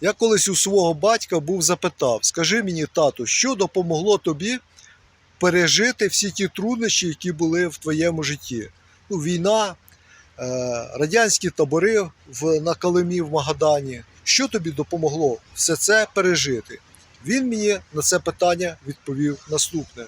Я колись у свого батька був запитав: скажи мені, тату, що допомогло тобі пережити всі ті труднощі, які були в твоєму житті? Ну, війна, е, радянські табори в, на Калимі в Магадані. Що тобі допомогло все це пережити? Він мені на це питання відповів наступне: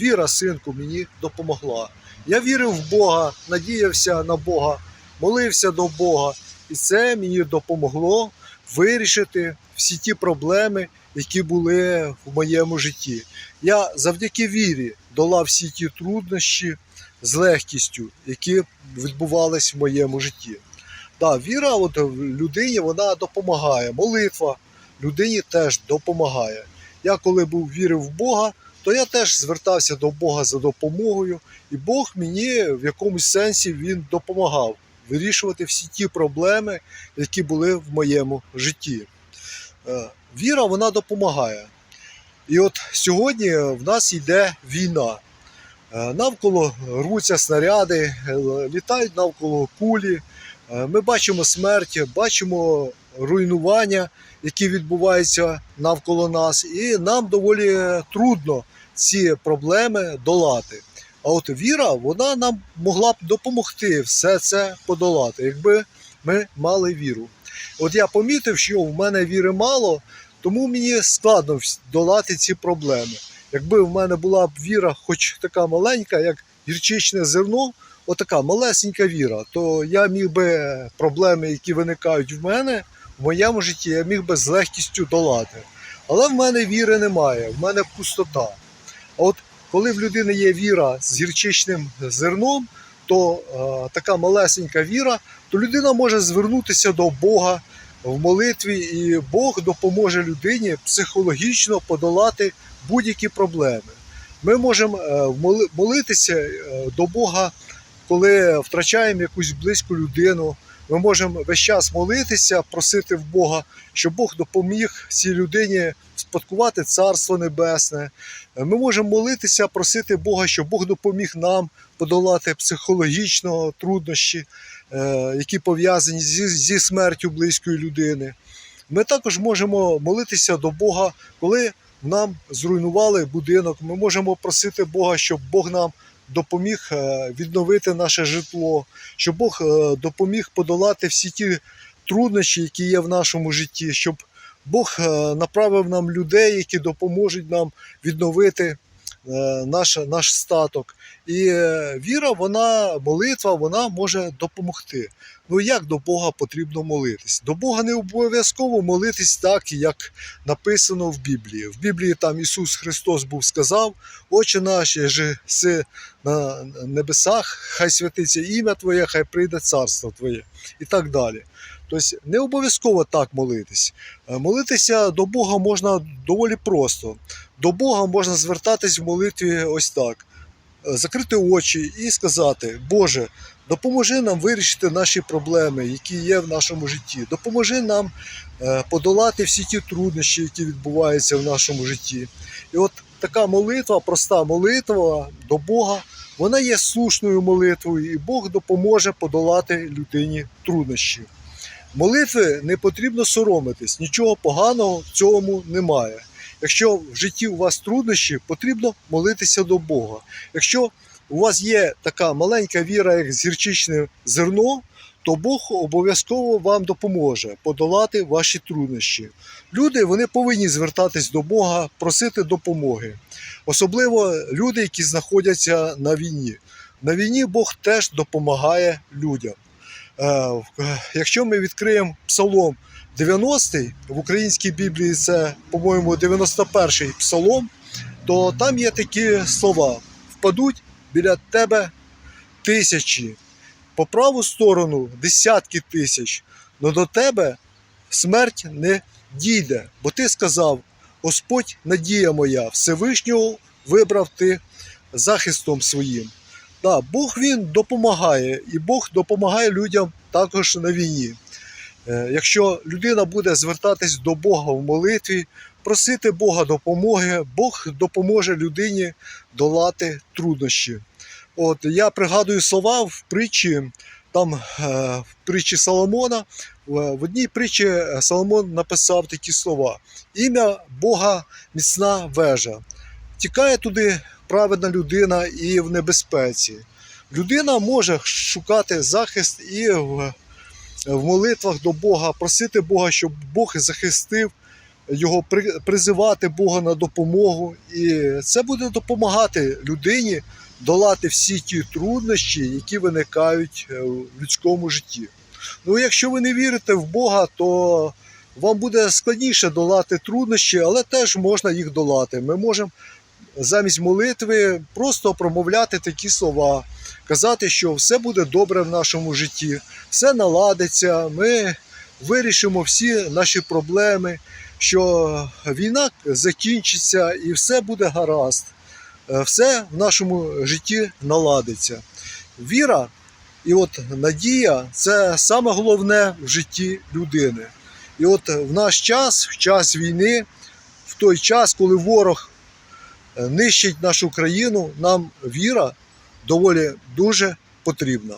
Віра, синку, мені допомогла. Я вірив в Бога, надіявся на Бога, молився до Бога, і це мені допомогло вирішити всі ті проблеми, які були в моєму житті. Я завдяки вірі долав всі ті труднощі з легкістю, які відбувались в моєму житті. Да, віра от людині вона допомагає. Молитва людині теж допомагає. Я коли був вірив в Бога, то я теж звертався до Бога за допомогою, і Бог мені в якомусь сенсі він допомагав вирішувати всі ті проблеми, які були в моєму житті. Е, Віра вона допомагає. І от сьогодні в нас йде війна. Е, Навколо рвуться снаряди, е, літають навколо кулі. Ми бачимо смерть, бачимо руйнування, які відбуваються навколо нас, і нам доволі трудно ці проблеми долати. А от віра, вона нам могла б допомогти все це подолати, якби ми мали віру. От я помітив, що в мене віри мало, тому мені складно долати ці проблеми. Якби в мене була б віра, хоч така маленька, як гірчичне зерно, отака малесенька віра, то я міг би проблеми, які виникають в мене, в моєму житті, я міг би з легкістю долати. Але в мене віри немає, в мене пустота. А от коли в людини є віра з гірчичним зерном, то е, така малесенька віра, то людина може звернутися до Бога в молитві, і Бог допоможе людині психологічно подолати будь-які проблеми. Ми можемо е, молитися е, до Бога, коли втрачаємо якусь близьку людину. Ми можемо весь час молитися, просити в Бога, щоб Бог допоміг цій людині спадкувати Царство Небесне. Ми можемо молитися, просити Бога, щоб Бог допоміг нам подолати психологічно труднощі, е, які пов'язані зі смертю близької людини. Ми також можемо молитися до Бога, коли нам зруйнували будинок. Ми можемо просити Бога, щоб Бог нам допоміг е, відновити наше житло, щоб Бог е, допоміг подолати всі ті труднощі, які є в нашому житті, щоб Бог е, направив нам людей, які допоможуть нам відновити наш, наш статок. І е, віра, вона, молитва, вона може допомогти. Ну як до Бога потрібно молитись? До Бога не обов'язково молитись так, як написано в Біблії. В Біблії там Ісус Христос був сказав: Отче наш, же си на небесах, хай святиться ім'я Твоє, хай прийде царство Твоє і так далі. Тобто не обов'язково так молитись. Е, Молитися до Бога можна доволі просто. До Бога можна звертатись в молитві ось так: Е, закрити очі і сказати: Боже, допоможи нам вирішити наші проблеми, які є в нашому житті. Допоможи нам е, подолати всі ті труднощі, які відбуваються в нашому житті. І от така молитва, проста молитва до Бога, вона є слушною молитвою, і Бог допоможе подолати людині труднощі. Молитви не потрібно соромитись, нічого поганого в цьому немає. Якщо в житті у вас труднощі, потрібно молитися до Бога. Якщо у вас є така маленька віра, як зірчичне зерно, то Бог обов'язково вам допоможе подолати ваші труднощі. Люди вони повинні звертатись до Бога, просити допомоги. Особливо люди, які знаходяться на війні. На війні Бог теж допомагає людям. Е, в- Якщо ми відкриємо Псалом 90-й, в українській Біблії, це, по-моєму, 91-й псалом, то там є такі слова: впадуть біля тебе тисячі, по праву сторону десятки тисяч, але до тебе смерть не дійде, бо ти сказав: Господь, надія моя, Всевишнього вибрав ти захистом своїм. Да, Бог він допомагає, і Бог допомагає людям також на війні. Е, Якщо людина буде звертатись до Бога в молитві, просити Бога допомоги, Бог допоможе людині долати труднощі. От я пригадую слова в притчі, там е, в притчі Соломона, В одній притчі е, Соломон написав такі слова: ім'я Бога міцна вежа. Тікає туди праведна людина і в небезпеці. Людина може шукати захист і в, молитвах до Бога, просити Бога, щоб Бог захистив його, при- призивати Бога на допомогу. І це буде допомагати людині долати всі ті труднощі, які виникають е, в людському житті. Ну, якщо ви не вірите в Бога, то вам буде складніше долати труднощі, але теж можна їх долати. Ми можемо замість молитви просто промовляти такі слова, казати, що все буде добре в нашому житті, все наладиться, ми вирішимо всі наші проблеми, що війна закінчиться і все буде гаразд. Е, Все в нашому житті наладиться. Віра і от надія це саме головне в житті людини. І от в наш час, в час війни, в той час, коли ворог нищить нашу країну, нам віра доволі дуже потрібна.